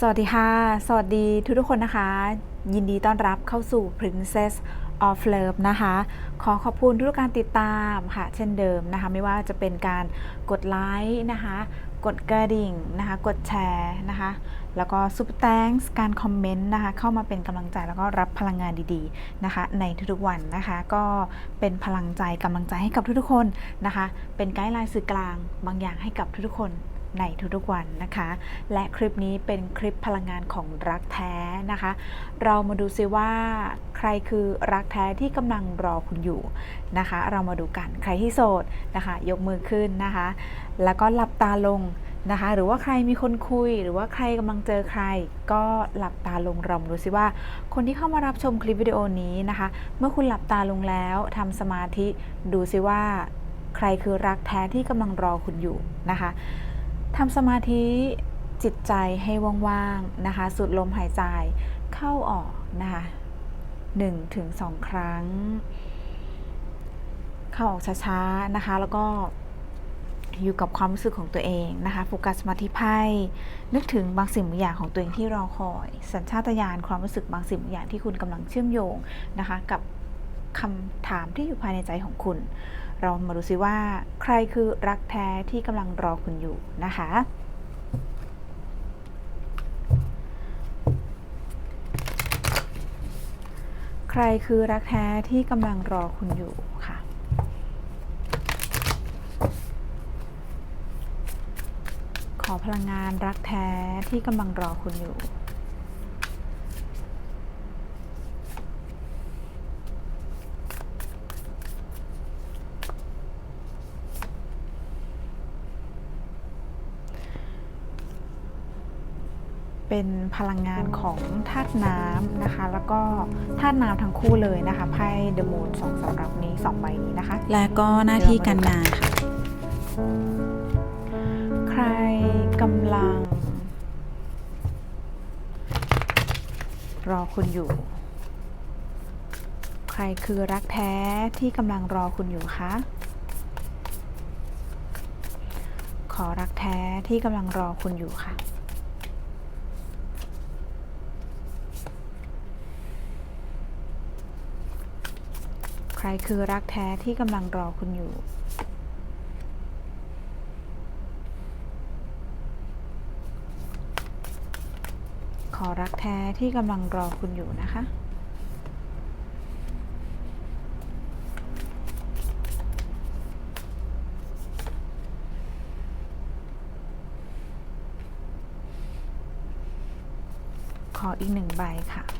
สวัสดีค่ะ สวัสดีทุกทุกคนนะคะ ยินดีต้อนรับเข้าสู่ Princess of Love นะคะ ขอขอบคุณทุกการติดตามค่ะ เช่นเดิมนะคะ ไม่ว่าจะเป็นการกดไลค์นะคะ กดกระดิ่งนะคะ กดแชร์นะคะ แล้วก็ซุปแตงส์การคอมเมนต์นะคะ เข้ามาเป็นกำลังใจแล้วก็รับพลังงานดีๆนะคะ ในทุกๆวันนะคะ ก็เป็นพลังใจกำลังใจให้กับทุกๆคนนะคะ เป็นไกด์ไลน์สื่อกลางบางอย่างให้กับทุกๆคน ในทุกๆวันนะคะ และคลิปนี้เป็นคลิปพลังงานของรักแท้นะคะ เรามาดูซิว่าใครคือรักแท้ที่กำลังรอคุณอยู่นะคะ เรามาดูกันใครที่โสดนะคะ ยกมือขึ้นนะคะ แล้วก็หลับตาลงนะคะ หรือว่าใครมีคนคุย หรือว่าใครกำลังเจอใคร ก็หลับตาลงรามาดูซิว่า คนที่เข้ามารับชมคลิปวิดีโอนี้นะคะ เมื่อคุณหลับตาลงแล้วทำสมาธิดูซิว่า ใครคือรักแท้ที่กำลังรอคุณอยู่นะคะ ทำสมาธิจิตใจให้ว่างๆนะคะสูดลมหายใจเข้าออกนะคะ1ถึง2ครั้ง เข้าออกช้าๆนะคะ แล้วก็อยู่กับความรู้สึกของตัวเองนะคะโฟกัสสมาธิไพ่นึกถึงบางสิ่งบางอย่างของตัวเองที่รอคอย สัญชาตญาณความรู้สึกบางสิ่งบางอย่างที่คุณกำลังเชื่อมโยงนะคะ กับคำถามที่อยู่ภายในใจของคุณ เรามาดูซิว่าใครคือรักแท้ที่กำลังรอคุณอยู่นะคะ ใครคือรักแท้ที่กำลังรอคุณอยู่ค่ะขอพลังงานรักแท้ที่กำลังรอคุณอยู่ เป็นพลังงานของธาตุน้ำนะคะ แล้วก็ธาตุน้ำทั้งคู่เลยนะคะไพ่เดอะมูนสองสำรับนี้สองใบนี้นะคะ และก็หน้าที่การงานค่ะ ใครกำลัง รอคุณอยู่ ใครคือรักแท้ที่กำลังรอคุณอยู่คะขอรักแท้ที่กำลังรอคุณอยู่ค่ะ รคือรักแท้ที่กำลังรอคุณอยู่ ขอรักแท้ที่กำลังรอคุณอยู่นะคะขออีกหนึ่งใบค่ะ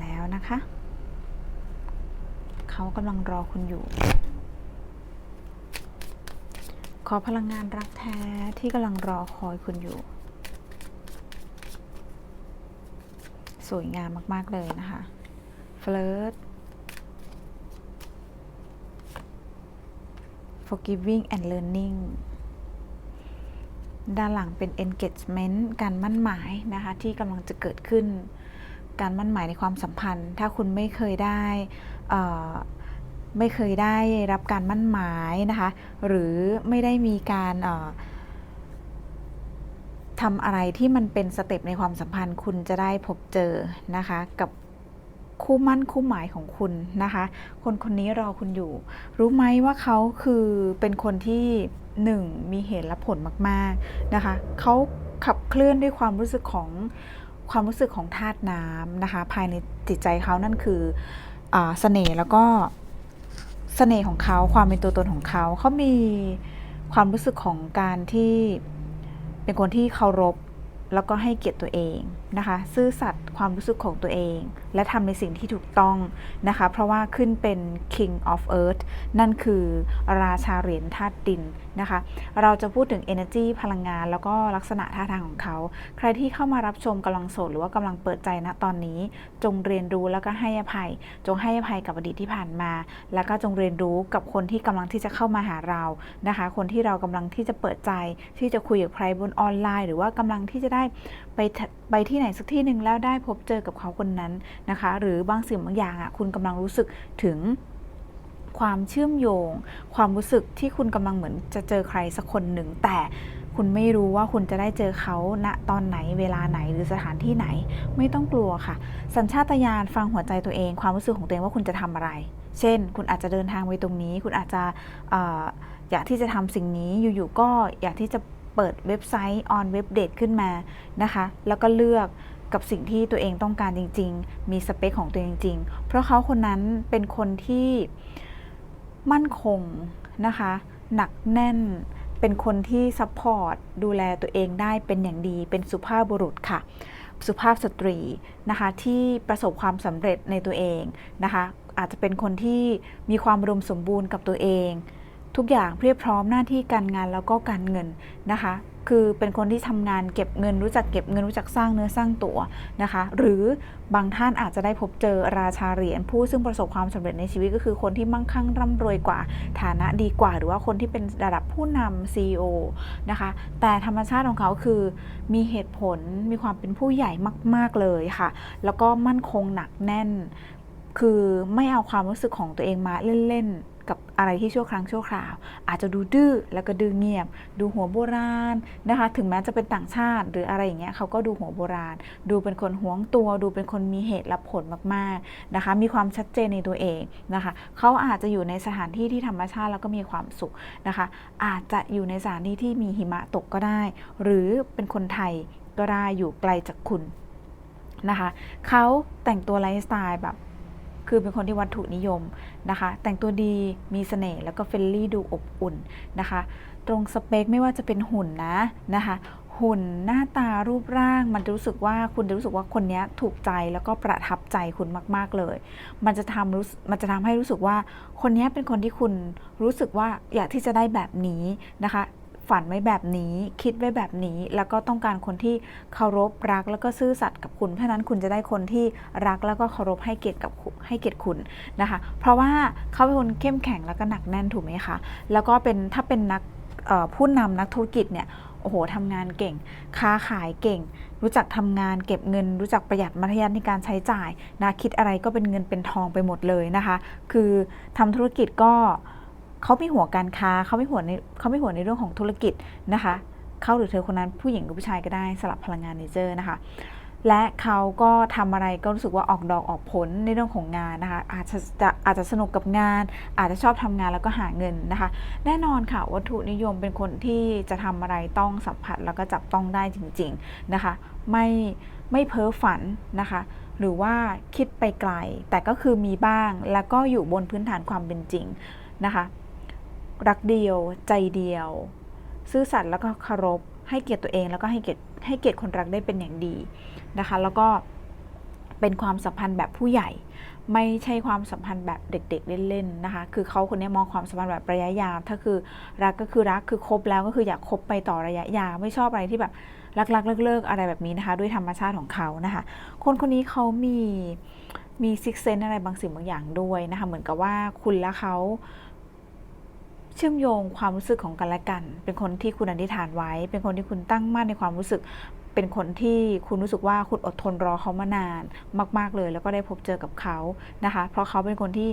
แล้วนะคะ เขากำลังรอคุณอยู่ ขอพลังงานรักแท้ที่กำลังรอคอยคุณอยู่ สวยงามมาก ๆ เลยนะคะ flirt forgiving and learning ด้านหลังเป็น engagement การมั่นหมายนะคะ ที่กำลังจะเกิดขึ้น การมั่นหมายในความสัมพันธ์ ถ้าคุณไม่เคยได้ไม่เคยได้รับการมั่นหมายนะคะ หรือไม่ได้มีการทำอะไรที่มันเป็นสเต็ปในความสัมพันธ์คุณจะได้พบเจอนะคะ กับคู่มั่นคู่หมายของคุณนะคะ คนคนนี้รอคุณอยู่ รู้ไหมว่าเขาคือเป็นคนที่หนึ่งมีเหตุและผลมาก ๆนะคะเขาขับเคลื่อนด้วยความรู้สึกของ ความรู้สึกของธาตุน้ำนะคะ ภายในจิตใจเขานั่นคืออเสน่ห์แล้วก็เสน่ห์ของเขาความเป็นตัวตนของเขาเขามีความรู้สึกของการที่เป็นคนที่เคารพแล้วก็ให้เกียรติตัวเอง นะคะ ซื่อสัตย์ความรู้สึกของตัวเอง และทำในสิ่งที่ถูกต้องนะคะ เพราะว่าขึ้นเป็น King of Earth นั่นคือราชาเหรียญธาตุดินนะคะ เราจะพูดถึง energy พลังงาน แล้วก็ลักษณะท่าทางของเขา ใครที่เข้ามารับชมกำลังโสดหรือว่ากำลังเปิดใจณตอนนี้ จงเรียนรู้แล้วก็ให้อภัย จงให้อภัยกับอดีตที่ผ่านมา แล้วก็จงเรียนรู้กับคนที่กำลังที่จะเข้ามาหาเรานะคะ คนที่เรากำลังที่จะเปิดใจที่จะคุยกับใครบนออนไลน์ หรือว่ากำลังที่จะได้ไป ไปที่ไหนสักที่หนึ่งแล้วได้พบเจอกับเขาคนนั้นนะคะ หรือบางสิ่งบางอย่างอะคุณกำลังรู้สึกถึงความเชื่อมโยง ความรู้สึกที่คุณกำลังเหมือนจะเจอใครสักคนหนึ่ง แต่คุณไม่รู้ว่าคุณจะได้เจอเขาณตอนไหนเวลาไหนหรือสถานที่ไหน ไม่ต้องกลัวค่ะ สัญชาตญาณฟังหัวใจตัวเอง ความรู้สึกของตัวเองว่าคุณจะทำอะไร เช่น คุณอาจจะเดินทางไปตรงนี้ คุณอาจจะอออยากที่จะทำสิ่งนี้อยู่ๆก็อยากที่จะ เปิดเว็บไซต์ออนเว็บเดทขึ้นมานะคะ แล้วก็เลือกกับสิ่งที่ตัวเองต้องการจริง ๆ มีสเปคของตัวเองจริงๆเพราะเขาคนนั้นเป็นคนที่มั่นคงนะคะ หนักแน่น เป็นคนที่ซัพพอร์ตดูแลตัวเองได้เป็นอย่างดี เป็นสุภาพบุรุษค่ะ สุภาพสตรีนะคะที่ประสบความสำเร็จในตัวเองนะคะ อาจจะเป็นคนที่มีความอุดมสมบูรณ์กับตัวเอง ทุกอย่างเพียบพร้อมหน้าที่การงานแล้วก็การเงินนะคะ คือเป็นคนที่ทำงานเก็บเงินรู้จักเก็บเงินรู้จักสร้างเนื้อสร้างตัวนะคะ หรือบางท่านอาจจะได้พบเจอราชาเหรียญผู้ซึ่งประสบความสำเร็จในชีวิตก็คือคนที่มั่งคั่งร่ำรวยกว่าฐานะดีกว่า หรือว่าคนที่เป็นระดับผู้นำ CEO นะคะ แต่ธรรมชาติของเขาคือมีเหตุผลมีความเป็นผู้ใหญ่มาก ๆเลยค่ะ แล้วก็มั่นคงหนักแน่น คือไม่เอาความรู้สึกของตัวเองมาเล่นๆ กับอะไรที่ชั่วครั้งชั่วคราว อาจจะดูดื้อแล้วก็ดื้อเงียบ ดูหัวโบราณนะคะ ถึงแม้จะเป็นต่างชาติหรืออะไรอย่างเงี้ยเขาก็ดูหัวโบราณ ดูเป็นคนหวงตัว ดูเป็นคนมีเหตุและผลมากๆนะคะ มีความชัดเจนในตัวเองนะคะเขาอาจจะอยู่ในสถานที่ที่ธรรมชาติแล้วก็มีความสุขนะคะ อาจจะอยู่ในสถานที่ที่มีหิมะตกก็ได้ หรือเป็นคนไทยก็ได้อยู่ไกลจากคุณนะคะเขาแต่งตัวไลฟ์สไตล์แบบ คือเป็นคนที่วัตถุนิยมนะคะ แต่งตัวดีมีเสน่ห์แล้วก็เฟรนลี่ดูอบอุ่นนะคะ ตรงสเปคไม่ว่าจะเป็นหุ่นนะนะคะหุ่นหน้าตารูปร่างมันจะรู้สึกว่าคุณจะรู้สึกว่าคนนี้ถูกใจแล้วก็ประทับใจคุณมาก ๆเลย มันจะทำรู้มันจะทำให้รู้สึกว่าคนนี้เป็นคนที่คุณรู้สึกว่าอยากที่จะได้แบบนี้นะคะ ฝันไว้แบบนี้ คิดไว้แบบนี้ แล้วก็ต้องการคนที่เคารพรัก แล้วก็ซื่อสัตย์กับคุณ เพราะนั้นคุณจะได้คนที่รักแล้วก็เคารพให้เกียรติกับให้เกียรติคุณนะคะ เพราะว่าเขาเป็นคนเข้มแข็งแล้วก็หนักแน่นถูกไหมคะ แล้วก็เป็นถ้าเป็นนักผู้นำนักธุรกิจเนี่ยโอ้โหทำงานเก่ง ค้าขายเก่ง รู้จักทำงานเก็บเงิน รู้จักประหยัดมัธยัติในการใช้จ่ายนะคิดอะไรก็เป็นเงินเป็นทองไปหมดเลยนะคะ คือทำธุรกิจก็ เขามีหัวการค้าเขาไม่หัวในเขาไม่หัวในเรื่องของธุรกิจนะคะเขาหรือเธอคนนั้นผู้หญิงหรือผู้ชายก็ได้สลับพลังงานเนเจอร์นะคะ และเขาก็ทำอะไรก็รู้สึกว่าออกดอกออกผลในเรื่องของงานนะคะ อาจจะจะอาจจะสนุกกับงาน อาจจะชอบทำงานแล้วก็หาเงินนะคะ แน่นอนค่ะวัตถุนิยมเป็นคนที่จะทำอะไรต้องสัมผัสแล้วก็จับต้องได้จริง ๆนะคะ ไม่ไม่เพ้อฝันนะคะหรือว่าคิดไปไกล แต่ก็คือมีบ้างแล้วก็อยู่บนพื้นฐานความเป็นจริงนะคะ รักเดียว ใจเดียว ซื่อสัตย์แล้วก็เคารพ ให้เกียรติตัวเองแล้วก็ให้เกียรติให้เกียรติคนรักได้เป็นอย่างดีนะคะ แล้วก็เป็นความสัมพันธ์แบบผู้ใหญ่ ไม่ใช่ความสัมพันธ์แบบเด็ก ๆ เล่นๆนะคะ คือเขาคนนี้มองความสัมพันธ์แบบระยะยาวถ้าคือรักก็คือรักคือคบแล้วก็คืออยากคบไปต่อระยะยาวไม่ชอบอะไรที่แบบรักๆเลิกๆอะไรแบบนี้นะคะ ด้วยธรรมชาติของเขานะคะ คนคนนี้เขามีมีซิกเซนอะไรบางสิ่งบางอย่างด้วยนะคะ เหมือนกับว่าคุณและเขา เชื่อมโยงความรู้สึกของกันและกัน เป็นคนที่คุณอธิษฐานไว้ เป็นคนที่คุณตั้งมั่นในความรู้สึก เป็นคนที่คุณรู้สึกว่าคุณอดทนรอเขามานานมาก ๆเลย แล้วก็ได้พบเจอกับเขานะคะ เพราะเขาเป็นคนที่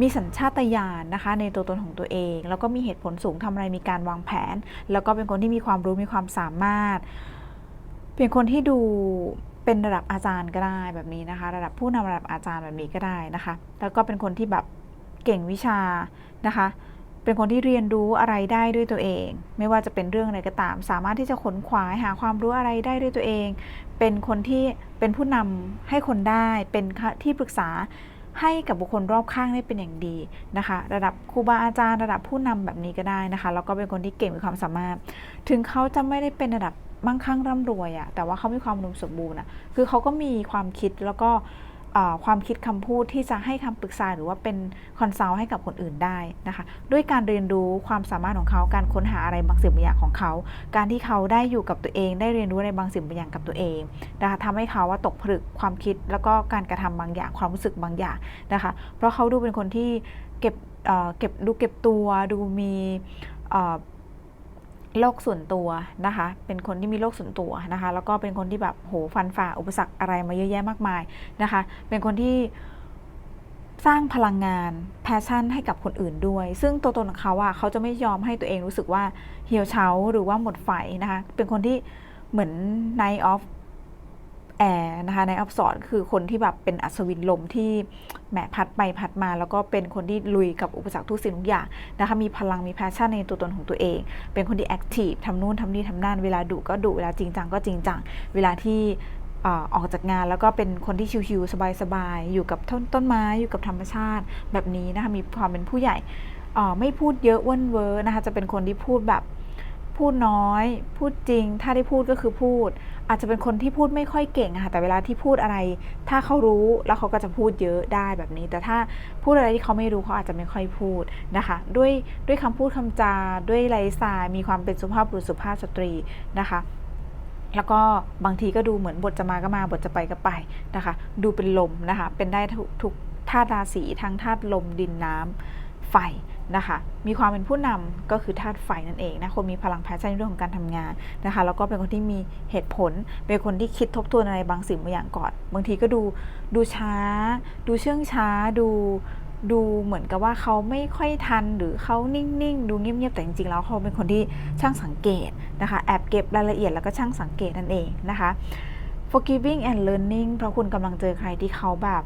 มีสัญชาตญาณนะคะในตัวตนของตัวเอง แล้วก็มีเหตุผลสูงทำอะไรมีการวางแผน แล้วก็เป็นคนที่มีความรู้มีความสามารถ เป็นคนที่ดูเป็นระดับอาจารย์ก็ได้แบบนี้นะคะ ระดับผู้นำระดับอาจารย์แบบนี้ก็ได้นะคะ แล้วก็เป็นคนที่แบบเก่งวิชา นะคะ เป็นคนที่เรียนรู้อะไรได้ด้วยตัวเอง ไม่ว่าจะเป็นเรื่องอะไรก็ตาม สามารถที่จะขนขวายหาความรู้อะไรได้ด้วยตัวเอง เป็นคนที่เป็นผู้นำให้คนได้ เป็นที่ปรึกษาให้กับบุคคลรอบข้างได้เป็นอย่างดีนะคะ ระดับครูบาอาจารย์ระดับผู้นำแบบนี้ก็ได้นะคะ แล้วก็เป็นคนที่เก่งมีความสามารถ ถึงเขาจะไม่ได้เป็นระดับมั่งคั่งร่ำรวยอะแต่ว่าเขามีความอุดมสมบูรณ์อะคือเขาก็มีความคิดแล้วก็ ความคิดคำพูดที่จะให้คำปรึกษาหรือว่าเป็นคอนซัลท์ให้กับคนอื่นได้นะคะด้วยการเรียนรู้ความสามารถของเขาการค้นหาอะไรบางสิ่งบางอย่างของเขา การที่เขาได้อยู่กับตัวเอง ได้เรียนรู้อะไรบางสิ่งบางอย่างกับตัวเองนะคะทำให้เขาว่าตกผลึกความคิดแล้วก็การกระทำบางอย่างความรู้สึกบางอย่างนะคะเพราะเขาดูเป็นคนที่เก็บเอ่อเก็บดูเก็บตัวดูมีเอ่อ โลกส่วนตัวนะคะ เป็นคนที่มีโลกส่วนตัวนะคะ แล้วก็เป็นคนที่แบบโหฟันฝ่าอุปสรรคอะไรมาเยอะแยะมากมายนะคะ เป็นคนที่สร้างพลังงานแพชชั่นให้กับคนอื่นด้วย ซึ่งตัวตนของเขาอะเขาจะไม่ยอมให้ตัวเองรู้สึกว่าเหี่ยวเฉาหรือว่าหมดไฟนะคะ เป็นคนที่เหมือน Night of แอร์นะคะในอับสอนคือคนที่แบบเป็นอัศวินลมที่แหมพัดไปพัดมา แล้วก็เป็นคนที่ลุยกับอุปสรรคทุกสิ่งทุกอย่างนะคะมีพลังมีแพชชั่นในตัวตนของตัวเอง เป็นคนที่แอคทีฟทำนู่นทำนี่ทำนั่นเวลาดุก็ดุเวลาจริงจังก็จริงจังเวลาที่ออกจากงานแล้วก็เป็นคนที่ชิวๆสบายๆอยู่กับต้นต้นไม้อยู่กับธรรมชาติแบบนี้นะคะมีความเป็นผู้ใหญ่ไม่พูดเยอะว้นเวอร์นะคะจะเป็นคนที่พูดแบบพูดน้อย พูดจริง ถ้าได้พูดก็คือพูด อาจจะเป็นคนที่พูดไม่ค่อยเก่งค่ะแต่เวลาที่พูดอะไร ถ้าเขารู้แล้วเขาก็จะพูดเยอะได้แบบนี้ แต่ถ้าพูดอะไรที่เขาไม่รู้เขาอาจจะไม่ค่อยพูดนะคะ ด้วยด้วยคำพูดคำจาด้วยไลฟ์สไตล์มีความเป็นสุภาพบุรุษสุภาพสตรีนะคะแล้วก็บางทีก็ดูเหมือนบทจะมาก็มาบทจะไปก็ไปนะคะ ดูเป็นลมนะคะ เป็นได้ทุกทุกธาตุราศีทั้งธาตุลมดินน้ำ ไฟนะคะมีความเป็นผู้นำก็คือธาตุไฟนั่นเองนะคนมีพลังแพชชั่นในเรื่องของการทำงานนะคะแล้วก็เป็นคนที่มีเหตุผล เป็นคนที่คิดทบทวนอะไรบางสิ่งบางอย่างก่อน บางทีก็ดูดูช้า ดูเชื่องช้าดูดูเหมือนกับว่าเขาไม่ค่อยทันหรือเขานิ่งๆ ดูเงียบๆ แต่จริงๆ แล้วเขาเป็นคนที่ช่างสังเกตนะคะแอบเก็บรายละเอียดแล้วก็ช่างสังเกตนั่นเองนะคะ forgiving and learning เพราะคุณกำลังเจอใครที่เขาแบบ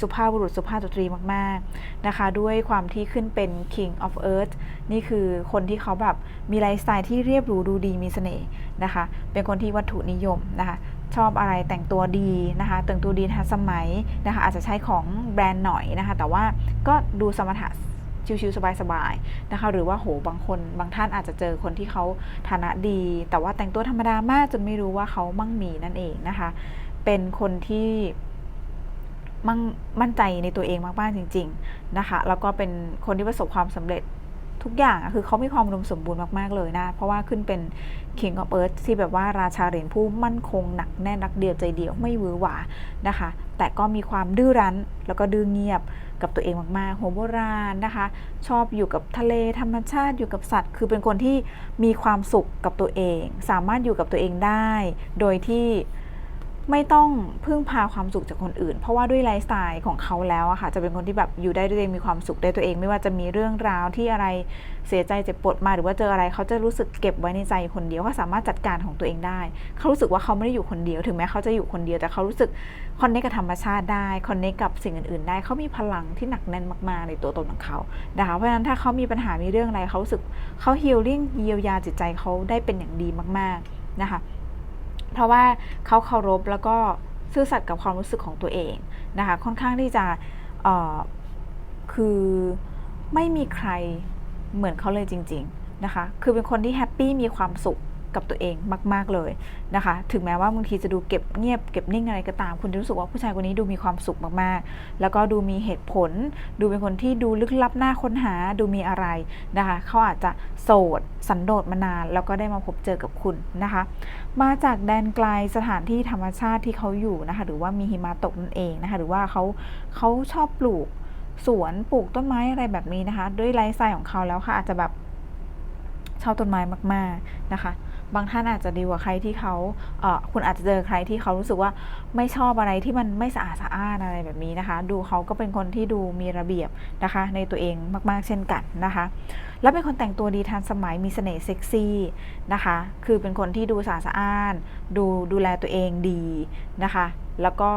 สุภาพบุรุษสุภาพสตรีมาก ๆ นะคะ ด้วยความที่ขึ้นเป็น king of earth นี่คือคนที่เขาแบบมีไลฟ์สไตล์ที่เรียบหรูดูดีมีเสน่ห์นะคะ เป็นคนที่วัตถุนิยมนะคะชอบอะไรแต่งตัวดีนะคะ แต่งตัวดีทันสมัยนะคะ อาจจะใช้ของแบรนด์หน่อยนะคะ แต่ว่าก็ดูสมรรถะชิวๆสบายๆนะคะ หรือว่าโหบางคนบางท่านอาจจะเจอคนที่เขาฐานะดี แต่ว่าแต่งตัวธรรมดามากจนไม่รู้ว่าเขามั่งมีนั่นเองนะคะ เป็นคนที่ มั่งมั่นใจในตัวเองมากๆจริง ๆนะคะ แล้วก็เป็นคนที่ประสบความสำเร็จทุกอย่างคือเขามีความอุมสมบูรณ์มาก ๆ เลยนะ เพราะว่าขึ้นเป็น King of Earth ที่แบบว่าราชาเหรียญผู้มั่นคงหนักแน่นนักเดียวใจเดียวไม่วือหวานะคะ แต่ก็มีความดื้อรั้นแล้วก็ดื้อเงียบกับตัวเองมากๆหัวโบราณนะคะ ชอบอยู่กับทะเลธรรมชาติอยู่กับสัตว์ คือเป็นคนที่มีความสุขกับตัวเอง สามารถอยู่กับตัวเองได้ โดยที่ ไม่ต้องพึ่งพาความสุขจากคนอื่น เพราะว่าด้วยไลฟ์สไตล์ของเขาแล้วอะค่ะ จะเป็นคนที่แบบอยู่ได้ด้วยตัวเองมีความสุขได้ตัวเอง ไม่ว่าจะมีเรื่องราวที่อะไรเสียใจเจ็บปวดมาหรือว่าเจออะไรเขาจะรู้สึกเก็บไว้ในใจคนเดียวเขาสามารถจัดการของตัวเองได้ เขารู้สึกว่าเขาไม่ได้อยู่คนเดียวถึงแม้เขาจะอยู่คนเดียวแต่เขารู้สึกคอนเนคกับธรรมชาติได้คอนเนคกับสิ่งอื่นๆ ได้เขามีพลังที่หนักแน่นมากๆ ในตัวตนของเขานะคะเพราะฉะนั้นถ้าเขามีปัญหามีเรื่องอะไรเขารู้สึกเขาฮีลลิ่งเยียวยาจิตใจเขาได้เป็นอย่างดีมาก ๆนะคะ เพราะว่าเขาเคารพแล้วก็ซื่อสัตย์กับความรู้สึกของตัวเองนะคะค่อนข้างที่จะคือไม่มีใครเหมือนเขาเลยจริง ๆนะคะ คือเป็นคนที่แฮปปี้มีความสุข กับตัวเองมาก ๆเลยนะคะ ถึงแม้ว่าบางทีจะดูเก็บเงียบเก็บนิ่งอะไรก็ตาม คุณจะรู้สึกว่าผู้ชายคนนี้ดูมีความสุขมากๆ แล้วก็ดูมีเหตุผล ดูเป็นคนที่ดูลึกลับหน้าค้นหาดูมีอะไรนะคะเขาอาจจะโสดสันโดษมานาน แล้วก็ได้มาพบเจอกับคุณนะคะ มาจากแดนไกลสถานที่ธรรมชาติที่เขาอยู่นะคะหรือว่ามีหิมะตกนั่นเองนะคะหรือว่าเขาเขาชอบปลูกสวนปลูกต้นไม้อะไรแบบนี้นะคะ ด้วยไลฟ์สไตล์ของเขาแล้วค่ะอาจจะแบบชอบต้นไม้มาก ๆ นะคะ บางท่านอาจจะดีกว่าใครที่เขาเออคุณอาจจะเจอใครที่เขารู้สึกว่าไม่ชอบอะไรที่มันไม่สะอาดสะอ้านอะไรแบบนี้นะคะ ดูเขาก็เป็นคนที่ดูมีระเบียบนะคะ ในตัวเองมากๆเช่นกันนะคะ แล้วเป็นคนแต่งตัวดีทันสมัยมีเสน่ห์เซ็กซี่นะคะ คือเป็นคนที่ดูสะอาดสะอ้าน ดูดูแลตัวเองดีนะคะ แล้วก็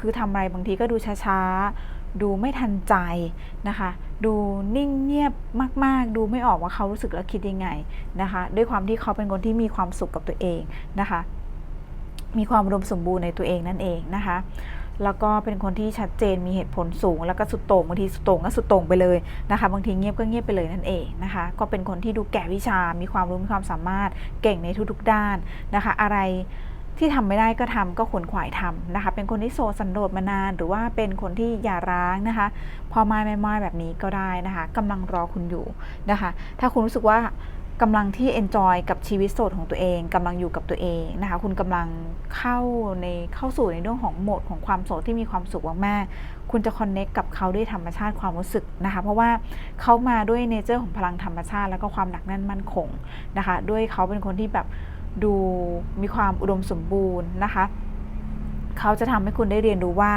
คือทำอะไรบางทีก็ดูช้าๆ ดูไม่ทันใจนะคะ ดูนิ่งเงียบมาก ๆ ดูไม่ออกว่าเขารู้สึกและคิดยังไงนะคะ ด้วยความที่เขาเป็นคนที่มีความสุขกับตัวเองนะคะ มีความอุดมสมบูรณ์ในตัวเองนั่นเองนะคะแล้วก็เป็นคนที่ชัดเจนมีเหตุผลสูง แล้วก็สุดโต่งบางทีสุดโต่งก็สุดโต่งไปเลยนะคะ บางทีเงียบก็เงียบไปเลยนั่นเองนะคะ ก็เป็นคนที่ดูแก่วิชา มีความรู้มีความสามารถเก่งในทุกๆด้านนะคะ อะไร ที่ทำไม่ได้ก็ทำก็ขวนขวายทำนะคะ เป็นคนที่โสดสันโดษมานาน หรือว่าเป็นคนที่อย่าร้างนะคะ พอมาไม่มาแบบนี้ก็ได้นะคะกำลังรอคุณอยู่นะคะ ถ้าคุณรู้สึกว่ากำลังที่ enjoy กับชีวิตโสดของตัวเองกำลังอยู่กับตัวเองนะคะ คุณกำลังเข้าในเข้าสู่ในเรื่องของโหมดของความโสดที่มีความสุขมากๆคุณจะ connect กับเขาด้วยธรรมชาติความรู้สึกนะคะ เพราะว่าเขามาด้วยเนเจอร์ของพลังธรรมชาติ แล้วก็ความหนักแน่นมั่นคงนะคะ ด้วยเขาเป็นคนที่แบบ ดูมีความอุดมสมบูรณ์นะคะ เขาจะทำให้คุณได้เรียนรู้ว่า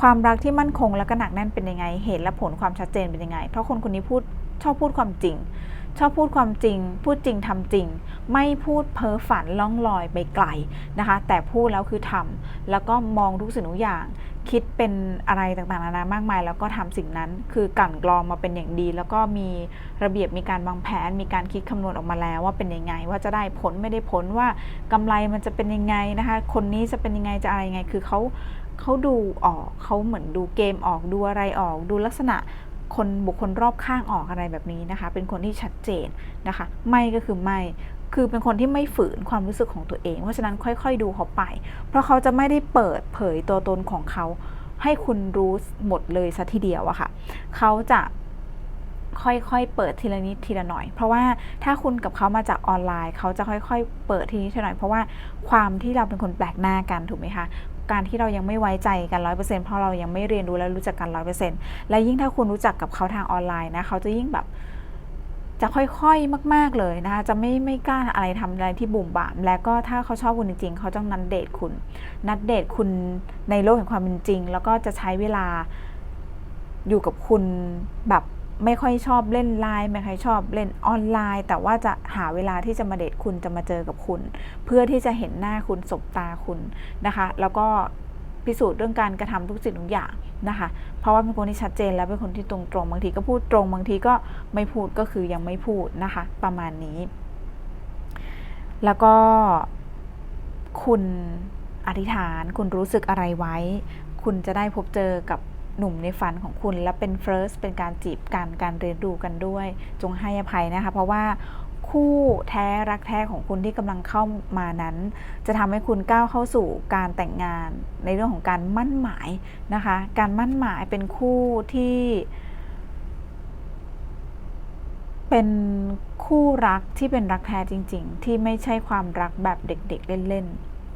ความรักที่มั่นคงและก็หนักแน่นเป็นยังไง เหตุและผลความชัดเจนเป็นยังไง เพราะคนคนนี้พูดชอบพูดความจริง ชอบพูดความจริง พูดจริงทำจริง ไม่พูดเพ้อฝันล่องลอยไปไกลนะคะ แต่พูดแล้วคือทำแล้วก็มองทุกสิ่งทุกอย่าง คิดเป็นอะไรต่างๆนานามากมาย แล้วก็ทำสิ่งนั้น คือกลั่นกรองมาเป็นอย่างดี แล้วก็มีระเบียบมีการวางแผน มีการคิดคำนวณออกมาแล้ว ว่าเป็นยังไง ว่าจะได้ผลไม่ได้ผลว่ากำไรมันจะเป็นยังไงนะคะ คนนี้จะเป็นยังไงจะอะไรยังไง คือเขาเขาดูออกเขาเหมือนดูเกมออกดูอะไรออก ดูลักษณะคนบุคคลรอบข้างออกอะไรแบบนี้นะคะ เป็นคนที่ชัดเจนนะคะ ไม่ก็คือไม่ คือเป็นคนที่ไม่ฝืนความรู้สึกของตัวเอง เพราะฉะนั้นค่อย ๆ ดูเขาไป เพราะเขาจะไม่ได้เปิดเผยตัวตนของเขา ให้คุณรู้หมดเลยซะทีเดียวอะค่ะ เขาจะค่อยๆ เปิดทีละนิดทีละหน่อย เพราะว่าถ้าคุณกับเขามาจากออนไลน์ เขาจะค่อยๆ เปิดทีนี้ทีละหน่อย เพราะว่าความที่เราเป็นคนแปลกหน้ากันถูกไหมคะ การที่เรายังไม่ไว้ใจกันร้อยเปอร์เซ็นต์เพราะเรายังไม่เรียนรู้และรู้จักกันร้อยเปอร์เซ็นต์และยิ่งถ้าคุณรู้จักกับเขาทางออนไลน์นะ เขาจะยิ่งแบบ จะค่อยๆมาก ๆเลยนะคะ จะไม่ไม่กล้าอะไรทำอะไรที่บุ่มบาม และก็ถ้าเขาชอบคุณจริงๆเขาจะนัดเดทคุณ นัดเดทคุณในโลกแห่งความเป็นจริง แล้วก็จะใช้เวลาอยู่กับคุณแบบไม่ค่อยชอบเล่นไลน์ไม่ค่อยชอบเล่นออนไลน์ แต่ว่าจะหาเวลาที่จะมาเดทคุณจะมาเจอกับคุณ เพื่อที่จะเห็นหน้าคุณสบตาคุณนะคะ แล้วก็ พิสูจน์เรื่องการกระทำทุกสิ่งทุกอย่างนะคะ เพราะว่าเป็นคนที่ชัดเจนและเป็นคนที่ตรงตรงบางทีก็พูดตรงบางทีก็ไม่พูดก็คือยังไม่พูดนะคะ ประมาณนี้ แล้วก็คุณอธิษฐาน คุณรู้สึกอะไรไว้ คุณจะได้พบเจอกับหนุ่มในฝันของคุณและเป็น first เป็นการจีบกันการเรียนรู้กันด้วย จงให้อภัยนะคะ เพราะว่า คู่แท้รักแท้ของคุณที่กำลังเข้ามานั้น จะทำให้คุณก้าวเข้าสู่การแต่งงานในเรื่องของการมั่นหมายนะคะ การมั่นหมายเป็นคู่ที่ เป็นคู่รักที่เป็นรักแท้จริง ๆ ที่ไม่ใช่ความรักแบบเด็ก ๆ เล่น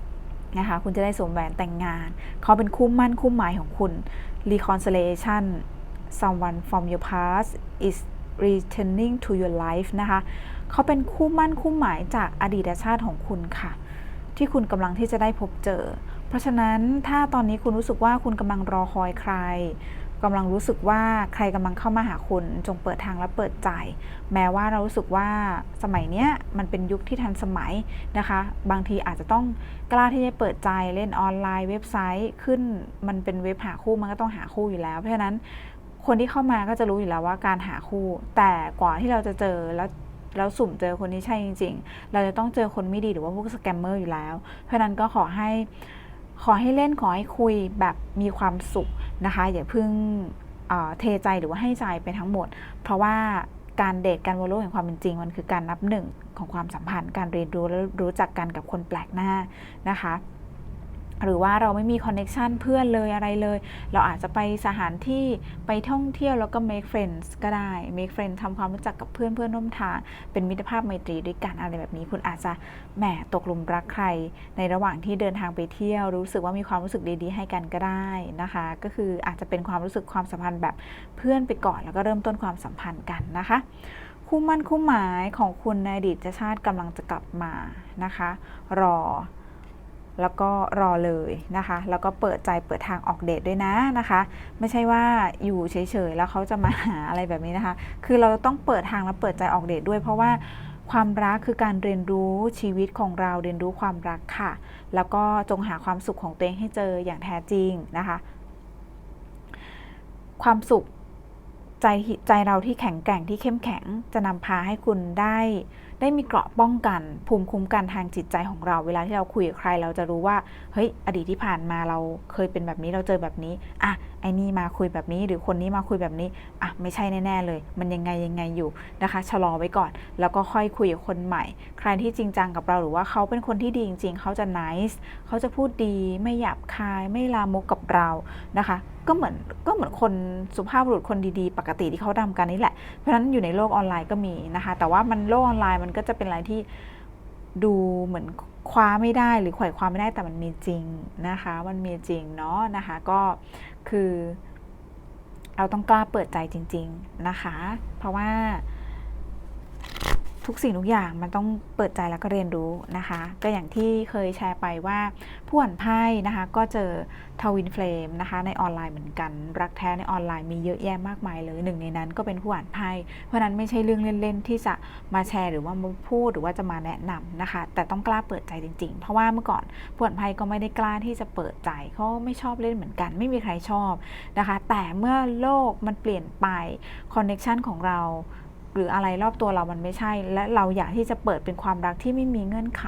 ๆนะคะ คุณจะได้สวมแหวนแต่งงาน เขาเป็นคู่มั่นคู่หมายของคุณ reconciliation someone from your past is returning to your life นะคะ เขาเป็นคู่มั่นคู่หมายจากอดีตชาติของคุณค่ะ ที่คุณกำลังที่จะได้พบเจอ เพราะฉะนั้นถ้าตอนนี้คุณรู้สึกว่าคุณกำลังรอคอยใครกำลังรู้สึกว่าใครกำลังเข้ามาหาคุณจงเปิดทางและเปิดใจ แม้ว่าเรารู้สึกว่าสมัยเนี้ยมันเป็นยุคที่ทันสมัยนะคะ บางทีอาจจะต้องกล้าที่จะเปิดใจเล่นออนไลน์เว็บไซต์ขึ้นมันเป็นเว็บหาคู่มันก็ต้องหาคู่อยู่แล้ว เพราะฉะนั้นคนที่เข้ามาก็จะรู้อยู่แล้วว่าการหาคู่ แต่กว่าที่เราจะเจอแล้ว แล้วสุ่มเจอคนที่ใช่จริง ๆ เราจะต้องเจอคนไม่ดีหรือว่าพวกสแกมเมอร์อยู่แล้ว เพราะนั้นก็ขอให้ขอให้เล่นขอให้คุยแบบมีความสุขนะคะ อย่าเพิ่งเอ่อเทใจหรือว่าให้ใจไปทั้งหมด เพราะว่าการเดทการวอลโลกแห่งความเป็นจริง มันคือการนับหนึ่งของความสัมพันธ์ การเรียนรู้และรู้จักกันกับคนแปลกหน้านะคะ หรือว่าเราไม่มีคอนเน็ชันเพื่อนเลยอะไรเลย เราอาจจะไปสถานที่ไปท่องเที่ยวแล้วก็ make friends ก็ได้ make friends ทำความรู้จักกับเพื่อนเพื่อนร่วมทาง เป็นมิตรภาพไมตรีด้วยกันอะไรแบบนี้ คุณอาจจะแหมตกหลุมรักใคร ในระหว่างที่เดินทางไปเที่ยว รู้สึกว่ามีความรู้สึกดีๆ ให้กันก็ได้นะคะ ก็คืออาจจะเป็นความรู้สึกความสัมพันธ์แบบเพื่อนไปก่อนแล้วก็เริ่มต้นความสัมพันธ์กันนะคะคู่มั่นคู่หมายของคุณในอดีตชาติกำลังจะกลับมานะคะ รอ แล้วก็รอเลยนะคะ แล้วก็เปิดใจเปิดทางออกเดทด้วยนะนะคะ ไม่ใช่ว่าอยู่เฉยๆแล้วเขาจะมาหาอะไรแบบนี้นะคะ คือเราต้องเปิดทางและเปิดใจออกเดทด้วย เพราะว่าความรักคือการเรียนรู้ชีวิตของเราเรียนรู้ความรักค่ะ แล้วก็จงหาความสุขของตัวเองให้เจออย่างแท้จริงนะคะ ความสุขใจใจเราที่แข็งแกร่งที่เข้มแข็งจะนำพาให้คุณได้ ได้มีเกราะป้องกันภูมิคุ้มกันทางจิตใจของเรา เวลาที่เราคุยกับใคร เราจะรู้ว่าเฮ้ยอดีตที่ผ่านมาเราเคยเป็นแบบนี้เราเจอแบบนี้อะไอ้นี่มาคุยแบบนี้ หรือคนนี้มาคุยแบบนี้อะไม่ใช่แน่ๆเลย มันยังไงยังไงอยู่นะคะชะลอไว้ก่อน แล้วก็ค่อยคุยกับคนใหม่ ใครที่จริงจังกับเราหรือว่าเขาเป็นคนที่ดีจริง ๆเขาจะ nice เขาจะพูดดีไม่หยาบคายไม่ลามกกับเรานะคะก็เหมือนก็เหมือนคนสุภาพบุรุษคนดีๆ ปกติที่เขาทำกันนี่แหละเพราะฉะนั้นอยู่ในโลกออนไลน์ก็มีนะคะ แต่ว่ามันโลกออนไลน์มันมันก็จะเป็นอะไรที่ดูเหมือนคว้าไม่ได้หรือไขว่คว้าไม่ได้แต่มันมีจริงนะคะ มันมีจริงเนาะนะคะก็คือ เราต้องกล้าเปิดใจจริง ๆนะคะ เพราะว่า ทุกสิ่งทุกอย่างมันต้องเปิดใจแล้วก็เรียนรู้นะคะ ก็อย่างที่เคยแชร์ไปว่าผู้อ่านไพ่นะคะก็เจอทวินเฟลมนะคะในออนไลน์เหมือนกัน รักแท้ในออนไลน์มีเยอะแยะมากมายเลยหนึ่งในนั้นก็เป็นผู้อ่านไพ่เพราะนั้นไม่ใช่เรื่องเล่นๆที่จะมาแชร์หรือว่ามาพูดหรือว่าจะมาแนะนำนะคะ แต่ต้องกล้าเปิดใจจริงๆ เพราะว่าเมื่อก่อนผู้อ่านไพ่ก็ไม่ได้กล้าที่จะเปิดใจเขาไม่ชอบเล่นเหมือนกัน ไม่มีใครชอบนะคะ แต่เมื่อโลกมันเปลี่ยนไปคอนเน็ชันของเรา หรืออะไรรอบตัวเรามันไม่ใช่ และเราอยากที่จะเปิดเป็นความรักที่ไม่มีเงื่อนไข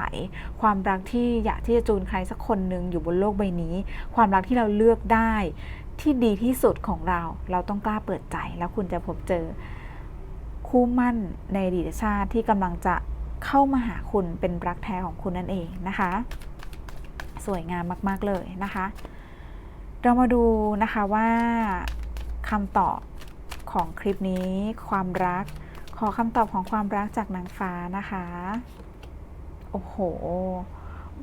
ความรักที่อยากที่จะจูนใครสักคนหนึ่งอยู่บนโลกใบนี้ ความรักที่เราเลือกได้ ที่ดีที่สุดของเรา เราต้องกล้าเปิดใจ แล้วคุณจะพบเจอ คู่มั่นในอดีตชาติที่กำลังจะเข้ามาหาคุณเป็นรักแท้ของคุณนั่นเองนะคะ สวยงามมาก ๆ เลยนะคะ เรามาดูนะคะว่าคำตอบของคลิปนี้ความรัก ขอคำตอบของความรักจากนางฟ้านะคะ โอ้โห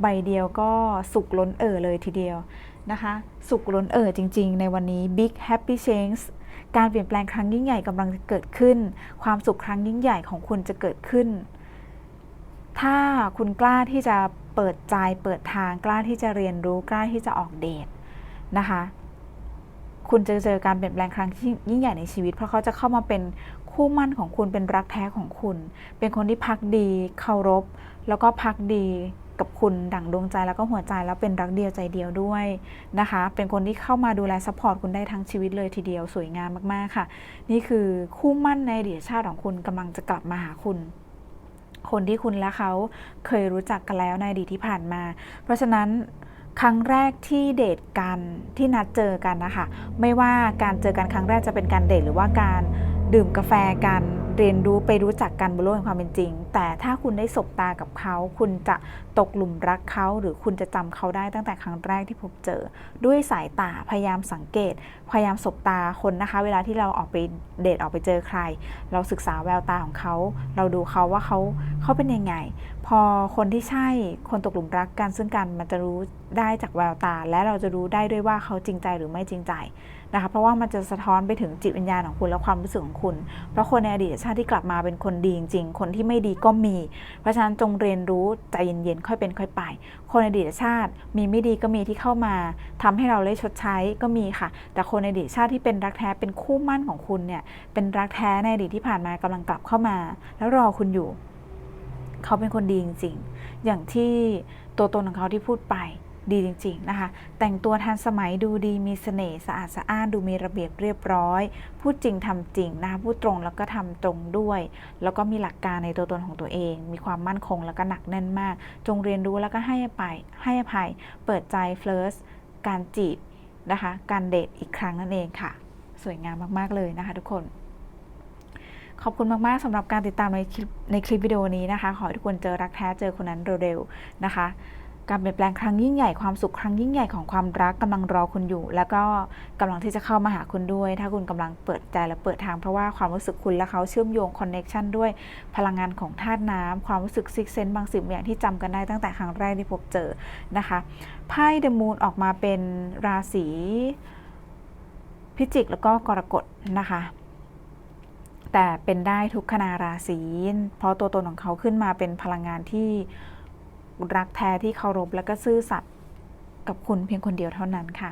ใบเดียวก็สุกล้นเอ่อเลยทีเดียวนะคะ สุกล้นเอ่อจริง ๆ ในวันนี้ Big Happy Change การเปลี่ยนแปลงครั้งยิ่งใหญ่กำลังจะเกิดขึ้น ความสุขครั้งยิ่งใหญ่ของคุณจะเกิดขึ้น ถ้าคุณกล้าที่จะเปิดใจเปิดทางกล้าที่จะเรียนรู้กล้าที่จะออกเดทนะคะ คุณจะเจอการเปลี่ยนแปลงครั้งยิ่งใหญ่ในชีวิต เพราะเขาจะเข้ามาเป็น คู่มั่นของคุณเป็นรักแท้ของคุณ เป็นคนที่พักดีเคารพ แล้วก็พักดีกับคุณดั่งดวงใจแล้วก็หัวใจแล้วเป็นรักเดียวใจเดียวด้วยนะคะ เป็นคนที่เข้ามาดูแลซัพพอร์ตคุณได้ทั้งชีวิตเลยทีเดียวสวยงามมากๆค่ะ นี่คือคู่มั่นในอดีตชาติของคุณกำลังจะกลับมาหาคุณ คนที่คุณและเขาเคยรู้จักกันแล้วในอดีตที่ผ่านมา เพราะฉะนั้นครั้งแรกที่เดทกันที่นัดเจอกันนะคะ ไม่ว่าการเจอกันครั้งแรกจะเป็นการเดทหรือว่าการ ดื่มกาแฟกันเรียนรู้ไปรู้จักกันบนโลกแห่งความเป็นจริง แต่ถ้าคุณได้สบตากับเขา คุณจะตกหลุมรักเขา หรือคุณจะจำเขาได้ตั้งแต่ครั้งแรกที่พบเจอ ด้วยสายตาพยายามสังเกต พยายามสบตาคนนะคะ เวลาที่เราออกไปเดทออกไปเจอใคร เราศึกษาแววตาของเขา เราดูเขาว่าเขาเขาเป็นยังไง พอคนที่ใช่คนตกหลุมรักกันซึ่งกันมันจะรู้ได้จากแววตา และเราจะรู้ได้ด้วยว่าเขาจริงใจหรือไม่จริงใจ นะคะเพราะว่ามันจะสะท้อนไปถึงจิตวิญญาณของคุณและความรู้สึกของคุณ เพราะคนในอดีตชาติที่กลับมาเป็นคนดีจริงๆ คนที่ไม่ดีก็มี เพราะฉะนั้นจงเรียนรู้ใจเย็นๆค่อยเป็นค่อยไป คนในอดีตชาติมีไม่ดีก็มีที่เข้ามาทำให้เราได้ชดใช้ก็มีค่ะ แต่คนในอดีตชาติที่เป็นรักแท้เป็นคู่มั่นของคุณเนี่ยเป็นรักแท้ในอดีตที่ผ่านมากำลังกลับเข้ามา แล้วรอคุณอยู่ เขาเป็นคนดีจริงๆอย่างที่ตัวตนของเขาที่พูดไป ดีจริงๆนะคะ แต่งตัวทันสมัยดูดีมีเสน่ห์สะอาดสะอ้านดูมีระเบียบเรียบร้อย พูดจริงทำจริงนะคะพูดตรงแล้วก็ทำตรงด้วย แล้วก็มีหลักการในตัวตนของตัวเอง มีความมั่นคงแล้วก็หนักแน่นมาก จงเรียนรู้แล้วก็ให้อภัยให้อภัย เปิดใจเฟิร์สการจีบนะคะ การเดทอีกครั้งนั่นเองค่ะ สวยงามมากๆเลยนะคะ ทุกคนขอบคุณมาก ๆสำหรับการติดตามในคลิปในคลิปวิดีโอนี้นะคะ ขอให้ทุกคนเจอรักแท้เจอคนนั้นเร็วๆนะคะ การเปลี่ยนแปลงครั้งยิ่งใหญ่ความสุขครั้งยิ่งใหญ่ของความรักกำลังรอคุณอยู่ แล้วก็กำลังที่จะเข้ามาหาคุณด้วย ถ้าคุณกำลังเปิดใจและเปิดทางเพราะว่าความรู้สึกคุณและเขาเชื่อมโยงคอนเน็ชันด้วยพลังงานของธาตุน้ำความรู้สึกซิกเซนบางสิ่งบางอย่างที่จำกันได้ตั้งแต่ครั้งแรกที่พบเจอนะคะไพ่เดมูนออกมาเป็นราศีพิจิกแล้วก็กรกฎนะคะแต่เป็นได้ทุกคณาราศีเพราะตัวตนของเขาขึ้นมาเป็นพลังงานที่ รักแท้ที่เคารพและก็ซื่อสัตย์กับคุณเพียงคนเดียวเท่านั้นค่ะ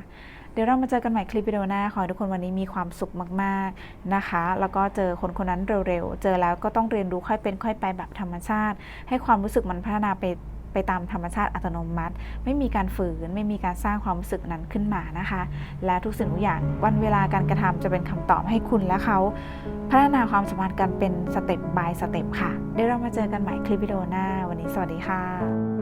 เดี๋ยวเรามาเจอกันใหม่คลิปวิดีโอหน้า ขอให้ทุกคนวันนี้มีความสุขมาก ๆ นะคะ แล้วก็เจอคนคนนั้นเร็ว ๆ เจอแล้วก็ต้องเรียนรู้ค่อยเป็นค่อยไปแบบธรรมชาติ ให้ความรู้สึกมันพัฒนาไปไปตามธรรมชาติอัตโนมัติ ไม่มีการฝืน ไม่มีการสร้างความรู้สึกนั้นขึ้นมานะคะ และทุกสิ่งทุกอย่างวันเวลาการกระทำจะเป็นคำตอบให้คุณและเขาพัฒนาความสัมพันธ์กันเป็นสเต็ป by สเต็ปค่ะ เดี๋ยวเรามาเจอกันใหม่คลิปวิดีโอหน้า วันนี้สวัสดีค่ะ